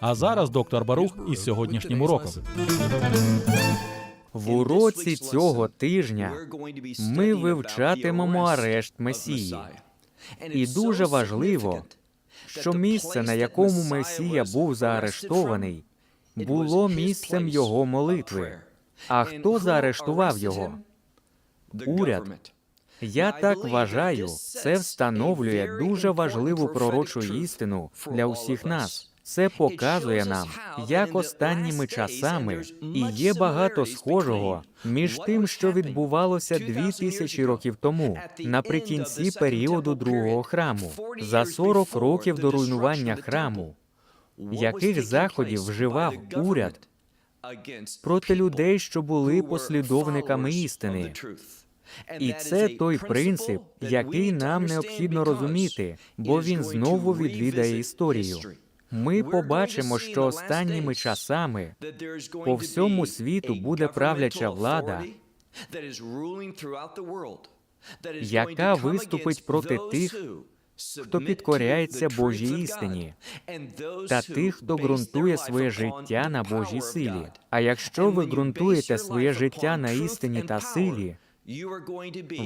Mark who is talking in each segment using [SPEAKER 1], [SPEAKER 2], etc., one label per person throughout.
[SPEAKER 1] А зараз доктор Барух із сьогоднішнім уроком.
[SPEAKER 2] В уроці цього тижня ми вивчатимемо арешт Месії. І дуже важливо, що місце, на якому Месія був заарештований, було місцем його молитви. А хто заарештував його? Уряд. Я так вважаю, це встановлює дуже важливу пророчу істину для усіх нас. Це показує нам, як останніми часами і є багато схожого між тим, що відбувалося дві тисячі років тому, наприкінці періоду другого храму, за 40 років до руйнування храму, яких заходів вживав уряд проти людей, що були послідовниками істини. І це той принцип, який нам необхідно розуміти, бо він знову відвідає історію. Ми побачимо, що останніми часами по всьому світу буде правляча влада, яка виступить проти тих, хто підкоряється Божій істині, та тих, хто ґрунтує своє життя на Божій силі. А якщо ви ґрунтуєте своє життя на істині та силі,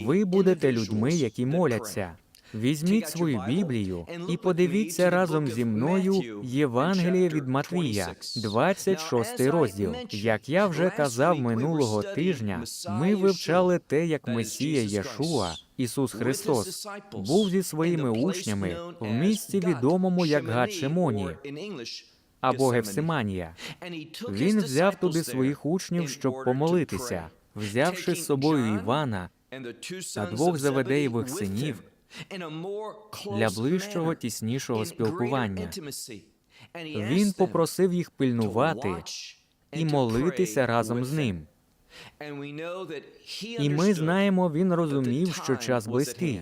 [SPEAKER 2] ви будете людьми, які моляться. Візьміть свою Біблію і подивіться разом зі мною Євангеліє від Матвія, 26 розділ. Як я вже казав минулого тижня, ми вивчали те, як Месія Єшуа, Ісус Христос, був зі своїми учнями в місці відомому як Гатшемоні або Гефсиманія. Він взяв туди своїх учнів, щоб помолитися, взявши з собою Івана та двох Заведеєвих синів для ближчого тіснішого спілкування. Він попросив їх пильнувати і молитися разом з ним. І ми знаємо, він розумів, що час близький,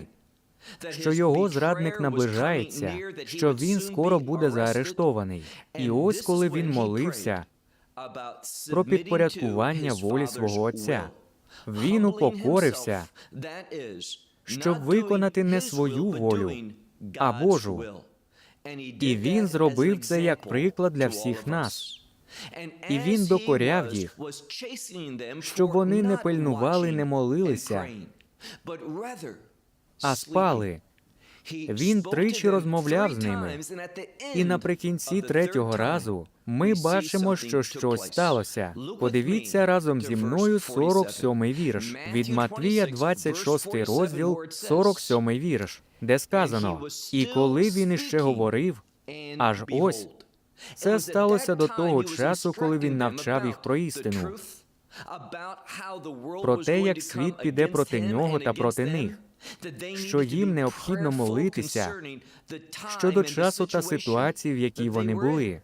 [SPEAKER 2] що його зрадник наближається, що він скоро буде заарештований. І ось коли він молився про підпорядкування волі свого отця, він упокорився, щоб виконати не свою волю, а Божу. І він зробив це як приклад для всіх нас. І він докоряв їх, щоб вони не пильнували, не молилися, а спали. Він тричі розмовляв з ними, і наприкінці третього разу ми бачимо, що щось сталося. Подивіться разом зі мною 47-й вірш. Від Матвія, 26 розділ, 47-й вірш, де сказано: і коли він іще говорив, аж ось це сталося до того часу, коли він навчав їх про істину, про те, як світ піде проти нього та проти них що їм необхідно молитися щодо часу та ситуації, в якій вони були.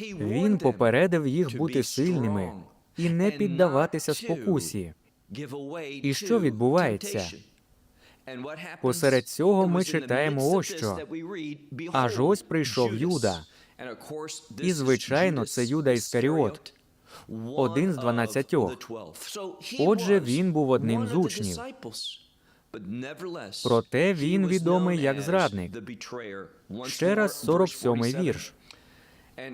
[SPEAKER 2] Він попередив їх бути сильними і не піддаватися спокусі. І що відбувається? Посеред цього ми читаємо ось що. Аж ось прийшов Юда. І, звичайно, це Юда Іскаріот, один з дванадцятьох. Отже, він був одним з учнів. Проте він відомий як зрадник. Ще раз 47-й вірш.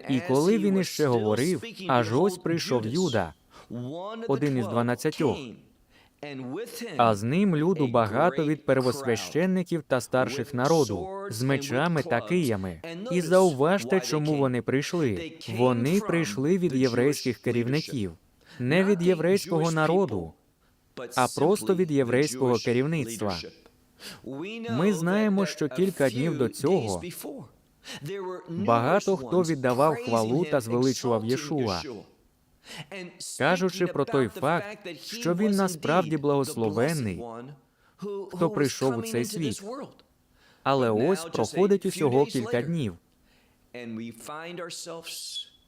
[SPEAKER 2] І коли він іще говорив, аж ось прийшов Юда, один із дванадцятьох. А з ним люду багато від первосвященників та старших народу, з мечами та киями. І зауважте, чому вони прийшли. Вони прийшли від єврейських керівників, не від єврейського народу, а просто від єврейського керівництва. Ми знаємо, що кілька днів до цього багато хто віддавав хвалу та звеличував Єшуа, кажучи про той факт, що він насправді благословенний, хто прийшов у цей світ. Але ось проходить усього кілька днів,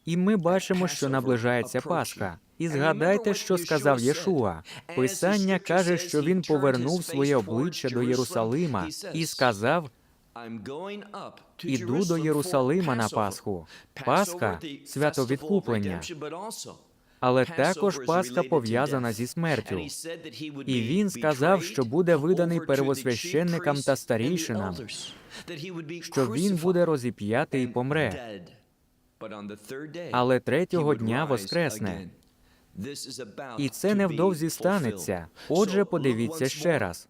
[SPEAKER 2] і ми бачимо, що наближається Пасха. І згадайте, що сказав Єшуа. Писання каже, що він повернув своє обличчя до Єрусалима і сказав:
[SPEAKER 3] Іду до Єрусалима на Пасху. Пасха свято відкуплення.
[SPEAKER 2] але також Пасха пов'язана зі смертю. І він сказав, що буде виданий первосвященникам та старійшинам, що він буде розіп'ятий і помре, але третього дня воскресне. І це невдовзі станеться. Отже, подивіться ще раз.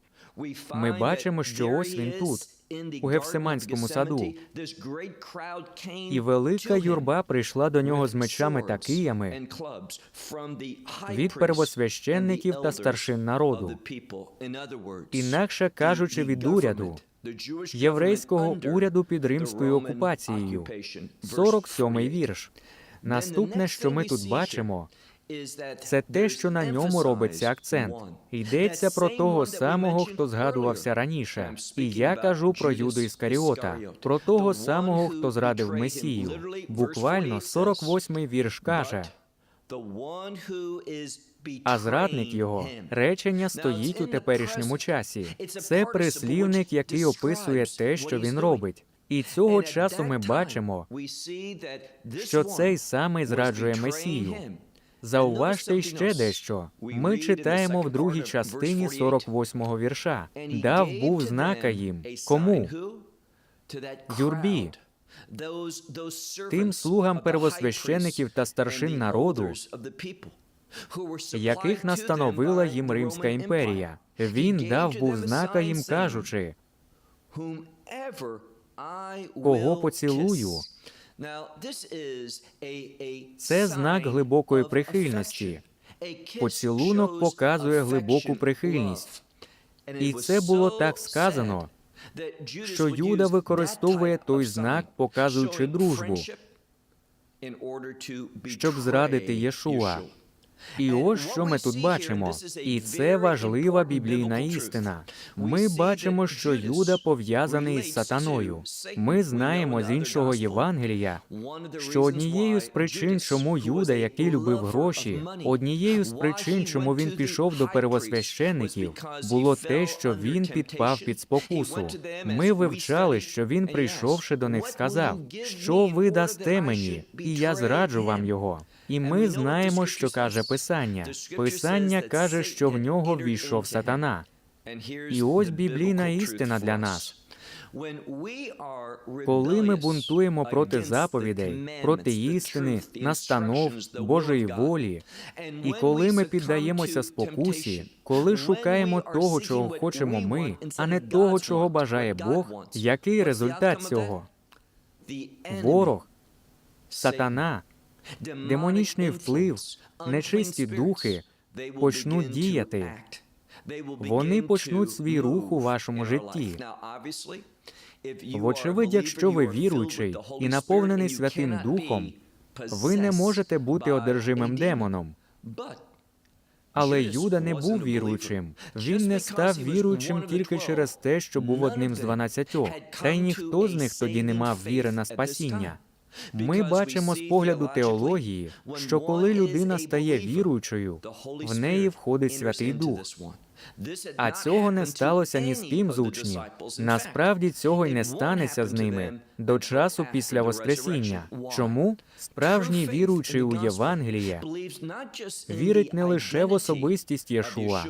[SPEAKER 3] Ми бачимо, що ось він тут, у Гефсиманському саду.
[SPEAKER 2] І велика юрба прийшла до нього з мечами та киями від первосвященників та старшин народу. Інакше кажучи, від уряду, єврейського уряду під римською окупацією. 47-й вірш. Наступне, що ми тут бачимо, це те, що на ньому робиться акцент. Йдеться про того самого, хто згадувався раніше. І я кажу про Юду Іскаріота, про того самого, хто зрадив Месію. Буквально 48-й вірш каже, а зрадник його речення стоїть у теперішньому часі. Це прислівник, який описує те, що він робить. І цього часу ми бачимо, що цей самий зраджує Месію. Зауважте ще дещо. Ми читаємо в другій частині 48-го вірша. Дав був знака їм. Кому? Юрбі.
[SPEAKER 3] Тим слугам первосвящеників та старшин народу,
[SPEAKER 2] яких настановила їм Римська імперія. Він дав був знака їм, кажучи,
[SPEAKER 3] кого поцілую.
[SPEAKER 2] Це знак глибокої прихильності. Поцілунок показує глибоку прихильність. І це було так сказано, що Юда використовує той знак, показуючи дружбу, щоб зрадити Єшуа. І ось що ми тут бачимо, і це важлива біблійна істина. Ми бачимо, що Юда пов'язаний з сатаною. Ми знаємо з іншого Євангелія, що однією з причин, чому Юда, який любив гроші, однією з причин, чому він пішов до первосвящеників, було те, що він підпав під спокусу. Ми вивчали, що він, прийшовши до них, сказав, що ви дасте мені, і я зраджу вам його. І ми знаємо, що каже Писання. Писання каже, що в нього ввійшов сатана. І ось біблійна істина для нас. Коли ми бунтуємо проти заповідей, проти істини, настанов, Божої волі, і коли ми піддаємося спокусі, коли шукаємо того, чого хочемо ми, а не того, чого бажає Бог, який результат цього? Ворог, сатана, демонічний вплив, нечисті духи почнуть діяти. Вони почнуть свій рух у вашому житті. Вочевидь, якщо ви віруючий і наповнений Святим Духом, ви не можете бути одержимим демоном. Але Юда не був віруючим. Він не став віруючим тільки через те, що був одним з дванадцятьох. Та й ніхто з них тоді не мав віри на спасіння. Ми бачимо з погляду теології, що коли людина стає віруючою, в неї входить Святий Дух. А цього не сталося ні з ким з учнів. Насправді цього й не станеться з ними до часу після Воскресіння. Чому справжній віруючий у Євангеліє вірить не лише в особистість Єшуа,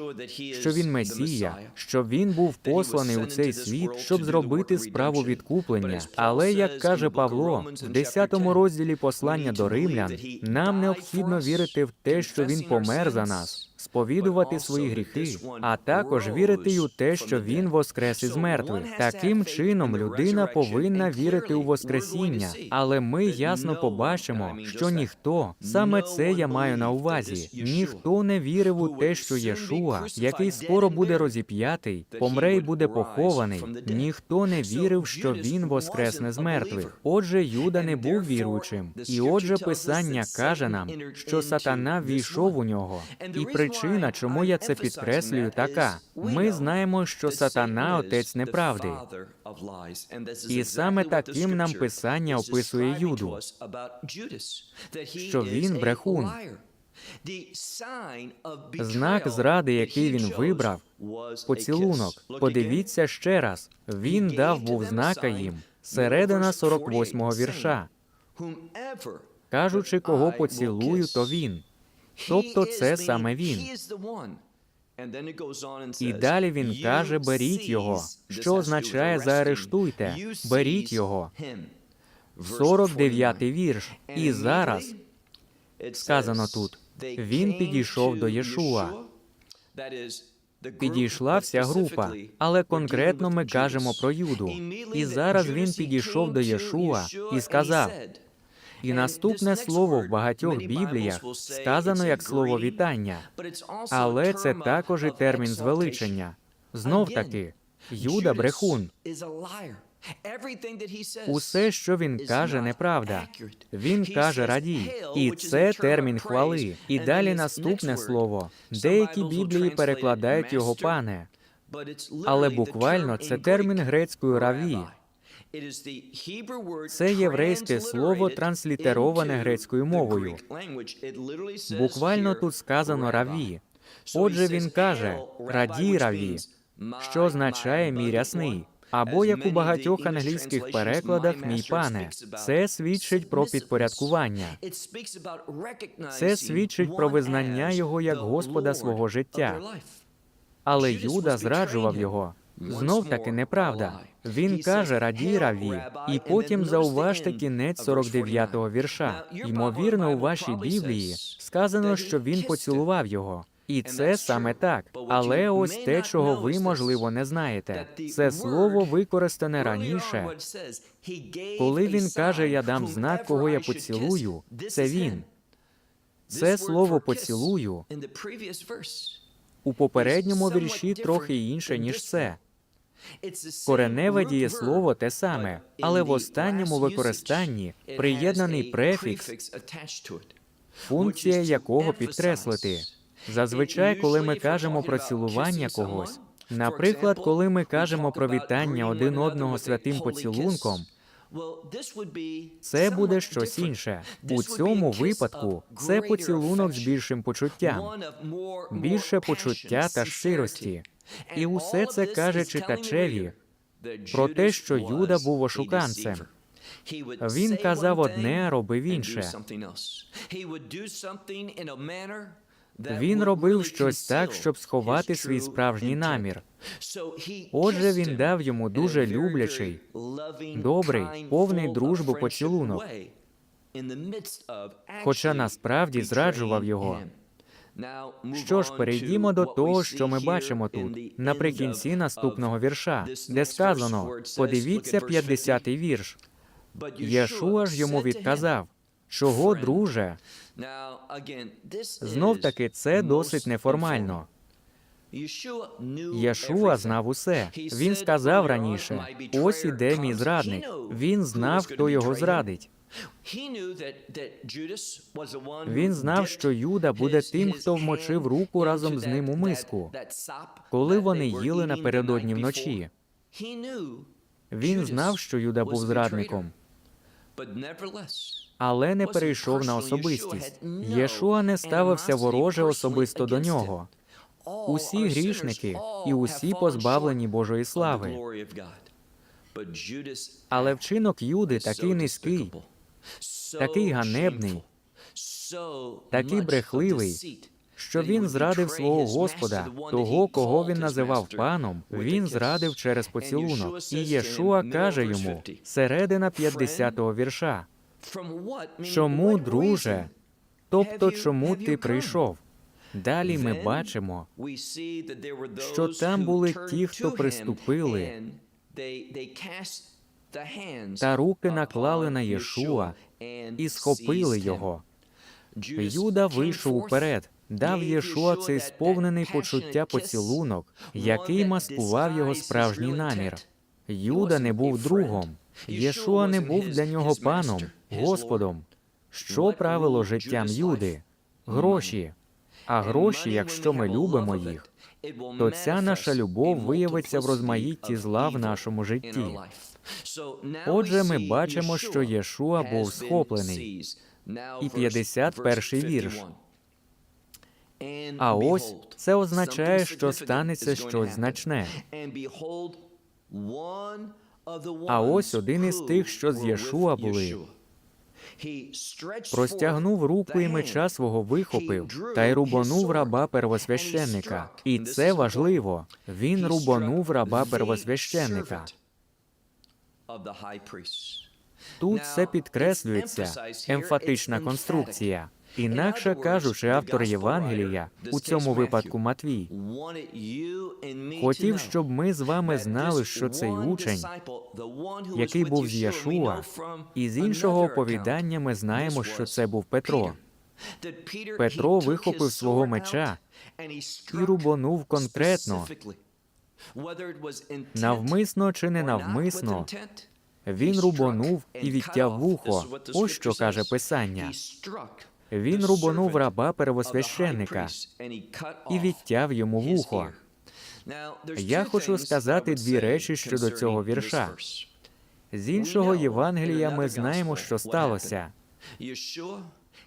[SPEAKER 2] що він Месія, що він був посланий у цей світ, щоб зробити справу відкуплення. Але як каже Павло, в 10 розділі послання до римлян, нам необхідно вірити в те, що він помер за нас. Сповідувати свої гріхи, а також вірити й у те, що він воскрес із мертвих. Таким чином людина повинна вірити у Воскресіння, але ми ясно побачимо, що ніхто саме це я маю на увазі. Ніхто не вірив у те, що Єшуа, який скоро буде розіп'ятий, помре й буде похований. Ніхто не вірив, що він воскресне з мертвих. Отже, Юда не був віруючим, і отже, писання каже нам, що сатана ввійшов у нього, і причина причина, чому я це підкреслюю, така: ми знаємо, що сатана отець неправди. І саме таким нам писання описує Юду, що він брехун. Знак зради, який він вибрав, поцілунок. Подивіться ще раз. Він дав був знака їм. Середина 48-го вірша. Кажучи, кого поцілую, то він. Тобто це саме він. І далі він каже: беріть його. Що означає заарештуйте? Беріть його. 49-й вірш. І зараз сказано тут: він підійшов до Єшуа. Підійшла вся група, але конкретно ми кажемо про Юду. І зараз він підійшов до Єшуа і сказав. І наступне слово в багатьох бібліях сказано як слово вітання, але це також і термін звеличення. Знов таки, Юда брехун. Усе, що він каже, неправда. Він каже радій, і це термін хвали. І далі наступне слово. Деякі біблії перекладають його пане, але буквально це термін грецькою раві. Це єврейське слово транслітероване грецькою мовою. Буквально тут сказано раві. Отже, він каже радій раві, що означає мій рясний. Або як у багатьох англійських перекладах, мій пане, це свідчить про підпорядкування. Це свідчить про визнання його як Господа свого життя. Але Юда зраджував його. Знов таки неправда. Він каже радій раві, і потім зауважте кінець 49-го вірша. Ймовірно, у вашій Біблії сказано, що він поцілував його. І це саме так. Але ось те, чого ви, можливо, не знаєте. Це слово використане раніше. Коли він каже, я дам знак, кого я поцілую, це він. Це слово поцілую у попередньому вірші трохи інше, ніж це. Кореневе дієслово те саме, але в останньому використанні приєднаний префікс, функція якого підкреслити. Зазвичай, коли ми кажемо про цілування когось, наприклад, коли ми кажемо про вітання один одного святим поцілунком, це буде щось інше. У цьому випадку це поцілунок з більшим почуттям, більше почуття та щирості. І усе це каже читачеві про те, що Юда був ошуканцем. Він казав одне, а робив інше. Він робив щось так, щоб сховати свій справжній намір. Отже, він дав йому дуже люблячий, добрий, повний дружби поцілунок, хоча насправді зраджував його. Що ж, перейдімо до того, що ми бачимо тут, наприкінці наступного вірша, де сказано: подивіться 50-й вірш. Єшуа ж йому відказав, чого, друже? Знов таки, це досить неформально. Єшуа знав усе. Він сказав раніше: ось іде мій зрадник. Він знав, хто його зрадить. Він знав, що Юда буде тим, хто вмочив руку разом з ним у миску, коли вони їли напередодні вночі. Він знав, що Юда був зрадником, але не перейшов на особистість. Єшуа не ставився вороже особисто до нього. Усі грішники і усі позбавлені Божої слави. Але вчинок Юди такий низький, такий ганебний, такий брехливий, що він зрадив свого Господа, того, кого він називав паном, він зрадив через поцілунок. І Єшуа каже йому середина 50-го вірша. Чому, друже? Тобто, чому ти прийшов? Далі ми бачимо, що там були ті, хто приступили, та руки наклали на Єшуа і схопили його. Юда вийшов уперед, дав Єшуа цей сповнений почуття поцілунок, який маскував його справжній намір. Юда не був другом. Єшуа не був для нього паном, Господом. Що правило життям Юди? Гроші. А гроші, якщо ми любимо їх, то ця наша любов виявиться в розмаїтті зла в нашому житті.
[SPEAKER 3] Отже, ми бачимо, що Єшуа був схоплений. І 51-й вірш.
[SPEAKER 2] А ось це означає, що станеться щось значне.
[SPEAKER 3] А ось один із тих, що з Єшуа були,
[SPEAKER 2] Простягнув руку і меча свого вихопив та й рубанув раба первосвященника. І це важливо. Він рубанув раба первосвященника. Тут все підкреслюється, емфатична конструкція. Інакше кажучи, автор Євангелія, у цьому випадку Матвій,
[SPEAKER 3] хотів, щоб ми з вами знали, що цей учень,
[SPEAKER 2] який був з Яшуа, і з іншого оповідання ми знаємо, що це був Петро.
[SPEAKER 3] Петро вихопив свого меча
[SPEAKER 2] і рубанув конкретно, навмисно чи ненавмисно. Він рубанув і відтяв вухо. Ось що каже Писання. Він рубанув раба первосвященника і відтяв йому вухо.
[SPEAKER 3] Я хочу сказати дві речі щодо цього вірша.
[SPEAKER 2] З іншого Євангелія ми знаємо, що сталося.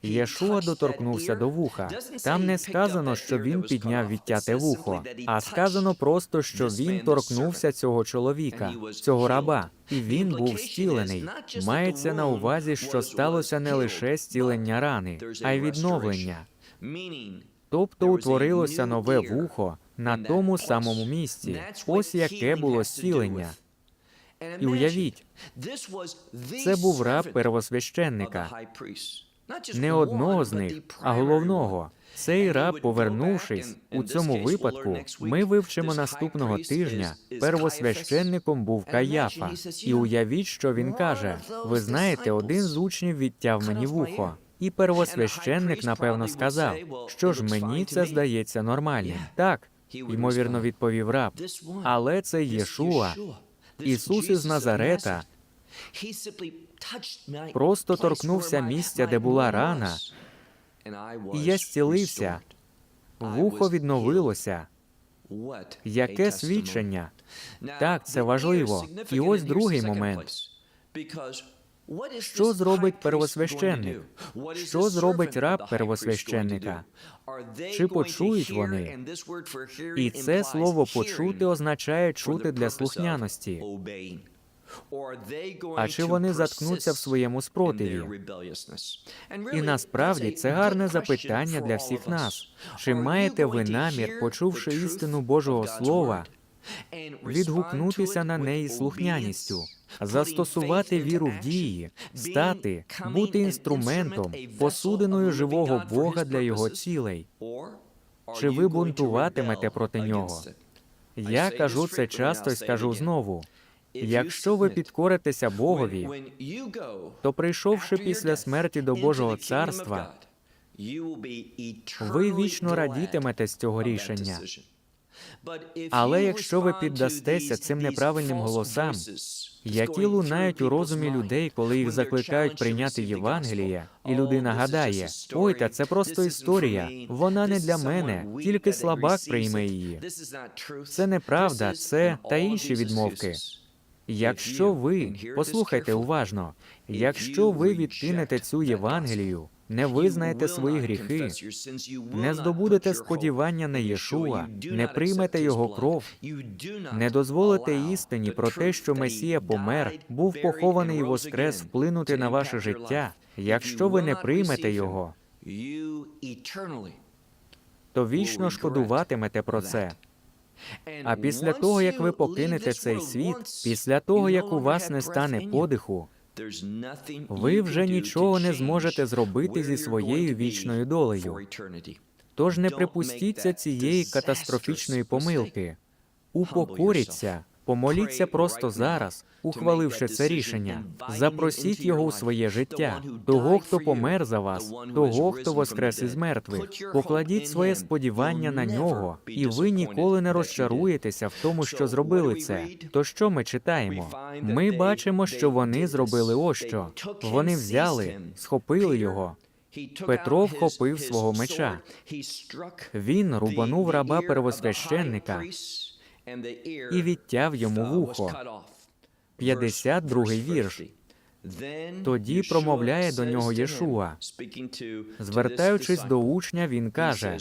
[SPEAKER 2] Єшуа доторкнувся до вуха. Там не сказано, що він підняв відтяте вухо, а сказано просто, що він торкнувся цього чоловіка, цього раба, і він був зцілений. Мається на увазі, що сталося не лише зцілення рани, а й відновлення. Тобто утворилося нове вухо на тому самому місці. Ось яке було зцілення. І уявіть, це був раб первосвященника, не одного з них, а головного. Цей раб, повернувшись у цьому випадку, ми вивчимо наступного тижня. Первосвященником був Каяфа. І уявіть, що він каже: ви знаєте, один з учнів відтяв мені вухо. І первосвященник, напевно, сказав, що ж мені це здається нормальним. Так, ймовірно, відповів раб. Але це Єшуа, Ісус із Назарета, просто торкнувся місця, де була рана, і я зцілився. Вухо відновилося. Яке свідчення? Так, це важливо. І ось другий момент.
[SPEAKER 3] Що зробить первосвященник? Що зробить раб первосвященника?
[SPEAKER 2] Чи почують вони? І це слово почути означає чути для слухняності.
[SPEAKER 3] А чи вони заткнуться в своєму спротиві?
[SPEAKER 2] І насправді це гарне запитання для всіх нас. Чи маєте ви намір, почувши істину Божого Слова, відгукнутися на неї слухняністю, застосувати віру в дії, стати, бути інструментом, посудиною живого Бога для його цілей? Чи ви бунтуватимете проти нього? Я кажу це часто і скажу знову. Якщо ви підкоритеся Богові, то прийшовши після смерті до Божого царства, ви вічно радітимете з цього рішення. Але якщо ви піддастеся цим неправильним голосам, які лунають у розумі людей, коли їх закликають прийняти Євангеліє, і людина гадає: ой, та це просто історія, вона не для мене, тільки слабак прийме її. Це неправда, це та інші відмовки. Якщо ви послухайте уважно, якщо ви відкинете цю Євангелію, не визнаєте свої гріхи, не здобудете сподівання на Єшуа, не приймете його кров, не дозволите істині про те, що Месія помер, був похований і воскрес вплинути на ваше життя. Якщо ви не приймете його, то вічно шкодуватимете про це. А після того, як ви покинете цей світ, після того, як у вас не стане подиху, ви вже нічого не зможете зробити зі своєю вічною долею. Тож не припустіться цієї катастрофічної помилки. Упокоріться, помоліться просто зараз, ухваливши це рішення. Запросіть його у своє життя, того, хто помер за вас, того, хто воскрес із мертвих. Покладіть своє сподівання на нього, і ви ніколи не розчаруєтеся в тому, що зробили це. То що ми читаємо? Ми бачимо, що вони зробили ось що. Вони взяли, схопили його, Петро вхопив свого меча. Він рубанув раба первосвященника і відтяв йому вухо. 52-й вірш.
[SPEAKER 3] Тоді промовляє до нього Єшуа.
[SPEAKER 2] Звертаючись до учня, він каже: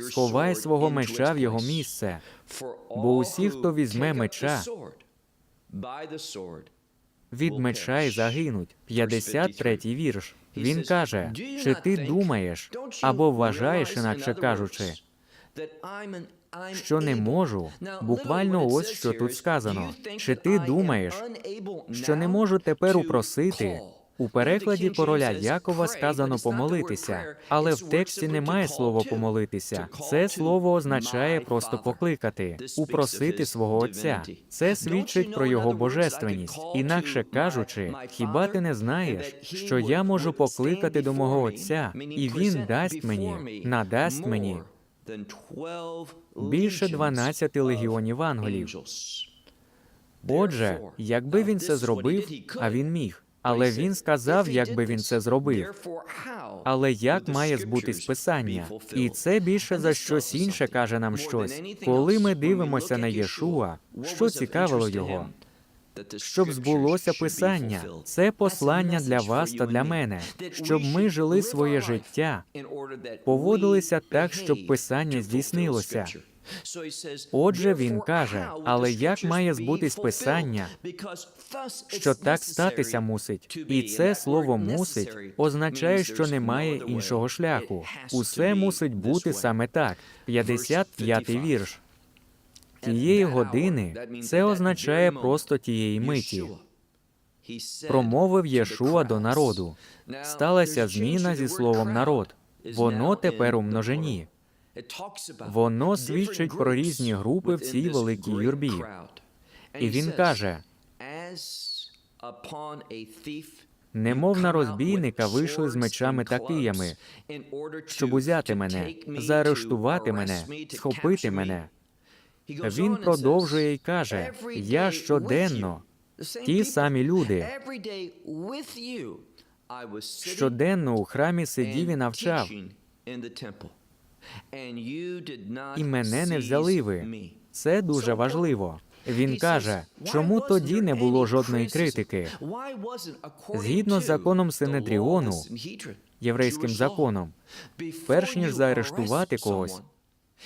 [SPEAKER 3] Сховай свого меча в його місце,
[SPEAKER 2] бо усі, хто візьме меча, від меча й загинуть. 53-й вірш. Він каже: чи ти думаєш або вважаєш, інакше кажучи, що не можу? Буквально ось що тут сказано. Чи ти думаєш, що не можу тепер упросити? У перекладі короля Якова сказано помолитися, але в тексті немає слова помолитися. Це слово означає просто покликати, упросити свого отця. Це свідчить про його божественність. Інакше кажучи, хіба ти не знаєш, що я можу покликати до мого отця, і він дасть мені, надасть мені більше 12 легіонів ангелів. Отже, якби він це зробив, а він міг. Але він сказав, якби він це зробив. Але як має збутись писання? І це більше за щось інше каже нам щось. Коли ми дивимося на Єшуа, що цікавило його? Щоб збулося писання, це послання для вас та для мене, щоб ми жили своє життя, поводилися так, щоб писання здійснилося. Отже, він каже, але як має збутись писання, що так статися мусить, і це слово мусить означає, що немає іншого шляху. Усе мусить бути саме так. 55-й вірш. Тієї години це означає просто тієї миті. Промовив Єшуа до народу. Сталася зміна зі словом народ. Воно тепер у множині. Воно свідчить про різні групи в цій великій юрбі. І він каже: немов на розбійника вийшли з мечами та киями, щоб узяти мене, заарештувати мене, схопити мене. Він продовжує і каже: Я щоденно, ті самі люди, щоденно у храмі сидів і навчав, і мене не взяли ви. Це дуже важливо. Він каже, чому тоді не було жодної критики?
[SPEAKER 3] Згідно з законом Синедріону,
[SPEAKER 2] єврейським законом, перш ніж заарештувати когось,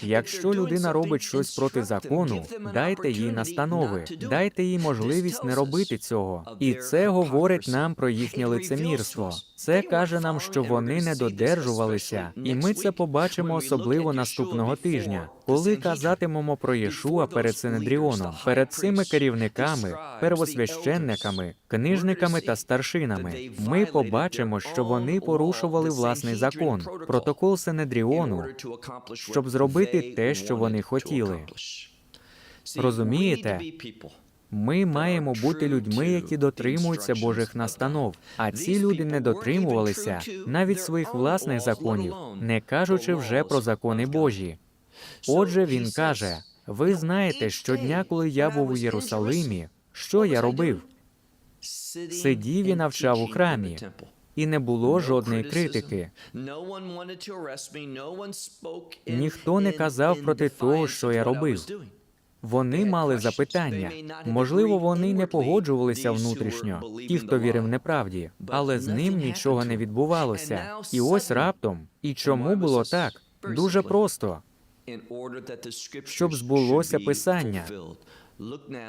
[SPEAKER 2] Якщо людина робить щось проти закону, дайте їй настанови, дайте їй можливість не робити цього. І це говорить нам про їхнє лицемірство. Це каже нам, що вони не додержувалися, і ми це побачимо особливо наступного тижня, коли казатимемо про Єшуа перед Синедріоном, перед цими керівниками, первосвященниками, книжниками та старшинами. Ми побачимо, що вони порушували власний закон, протокол Синедріону, щоб зробити те, що вони хотіли. Розумієте? Ми маємо бути людьми, які дотримуються Божих настанов. А ці люди не дотримувалися навіть своїх власних законів, не кажучи вже про закони Божі. Отже, він каже: ви знаєте, щодня, коли я був у Єрусалимі, що я робив?
[SPEAKER 3] Сидів і навчав у храмі.
[SPEAKER 2] І не було жодної критики.
[SPEAKER 3] Ніхто не казав проти того, що я робив.
[SPEAKER 2] Вони мали запитання. Можливо, вони не погоджувалися внутрішньо, ті, хто вірив неправді, але з ним нічого не відбувалося. І ось раптом. І чому було так? Дуже просто.
[SPEAKER 3] щоб збулося писання.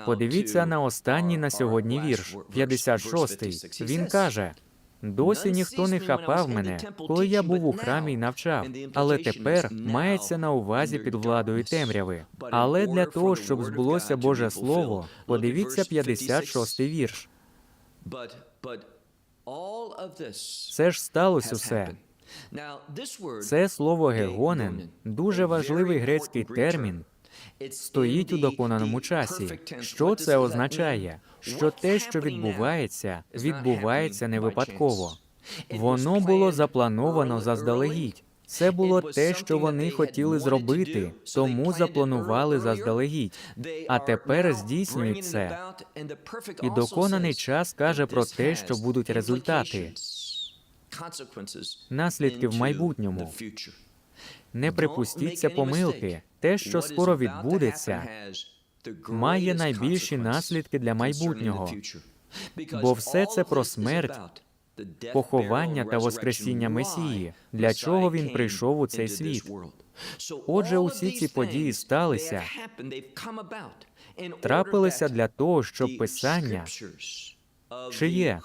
[SPEAKER 2] Подивіться на останній на сьогодні вірш, 56-й. Він каже: досі ніхто не хапав мене, коли я був у храмі й навчав. Але тепер мається на увазі під владою темряви. Але для того, щоб збулося Боже Слово, подивіться 56-й вірш. Це ж сталося усе. Це слово гегонен, дуже важливий грецький термін, стоїть у доконаному часі. Що це означає? Що те, що відбувається, відбувається не випадково. Воно було заплановано заздалегідь. Це було те, що вони хотіли зробити, тому запланували заздалегідь. А тепер здійснюють це. І доконаний час каже про те, що будуть результати. наслідки в майбутньому. Не припустіться помилки. Те, що скоро відбудеться, має найбільші наслідки для майбутнього.
[SPEAKER 3] Бо все це про смерть,
[SPEAKER 2] поховання та воскресіння Месії, для чого він прийшов у цей світ.
[SPEAKER 3] Отже, усі ці події сталися,
[SPEAKER 2] Трапилися для того, щоб писання чиє?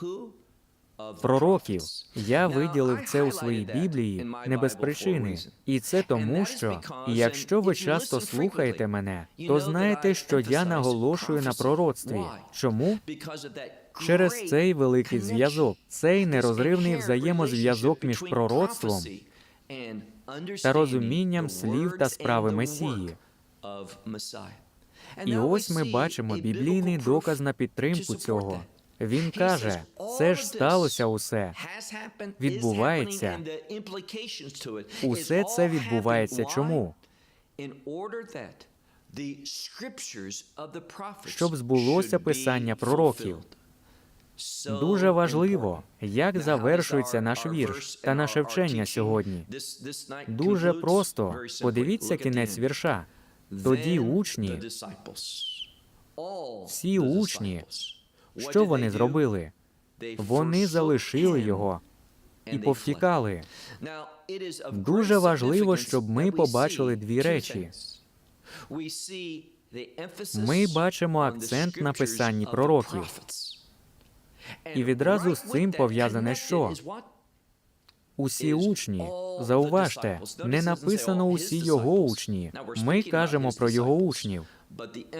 [SPEAKER 2] Пророків. Я виділив це у своїй Біблії не без причини. І це тому, що якщо ви часто слухаєте мене, то знаєте, що я наголошую на пророцтві. Чому? Через цей великий зв'язок, цей нерозривний взаємозв'язок між пророцтвом та розумінням слів та справи Месії. І ось ми бачимо біблійний доказ на підтримку цього. Він каже, це ж сталося усе.
[SPEAKER 3] відбувається.
[SPEAKER 2] Усе це відбувається чому?
[SPEAKER 3] Щоб збулося писання пророків.
[SPEAKER 2] Дуже важливо, як завершується наш вірш та наше вчення сьогодні. Дуже просто. Подивіться кінець вірша. Тоді учні, всі учні, що вони зробили? Вони залишили його і повтікали.
[SPEAKER 3] Дуже важливо, щоб ми побачили дві речі.
[SPEAKER 2] Ми бачимо акцент на писанні пророків.
[SPEAKER 3] І відразу з цим пов'язане що?
[SPEAKER 2] Усі учні, зауважте, не написано усі його учні. Ми кажемо про його учнів,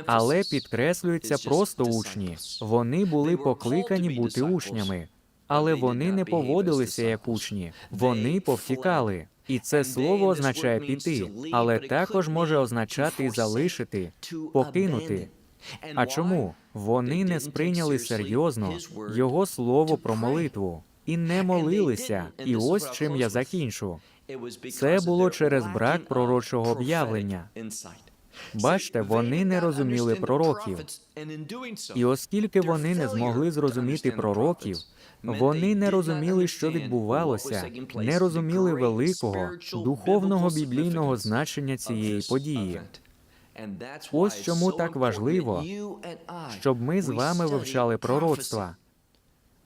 [SPEAKER 2] але підкреслюється просто учні. Вони були покликані бути учнями, але вони не поводилися як учні, вони повтікали. І це слово означає піти, але також може означати залишити, покинути. А чому? Вони не сприйняли серйозно його слово про молитву і не молилися? І ось чим я закінчу.
[SPEAKER 3] Це було через брак пророчого об'явлення.
[SPEAKER 2] Бачте, вони не розуміли пророків. І оскільки вони не змогли зрозуміти пророків, вони не розуміли, що відбувалося, не розуміли великого духовного біблійного значення цієї події.
[SPEAKER 3] Ось чому так важливо,
[SPEAKER 2] Щоб ми з вами вивчали пророцтва.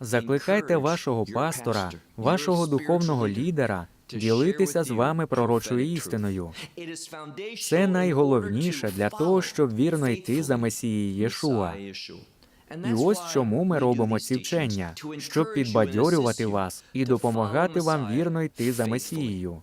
[SPEAKER 2] Закликайте вашого пастора, вашого духовного лідера ділитися з вами пророчою істиною. Це найголовніше для того, щоб вірно йти за Месією Єшуа. І ось чому ми робимо ці вчення, щоб підбадьорювати вас і допомагати вам вірно йти за Месією.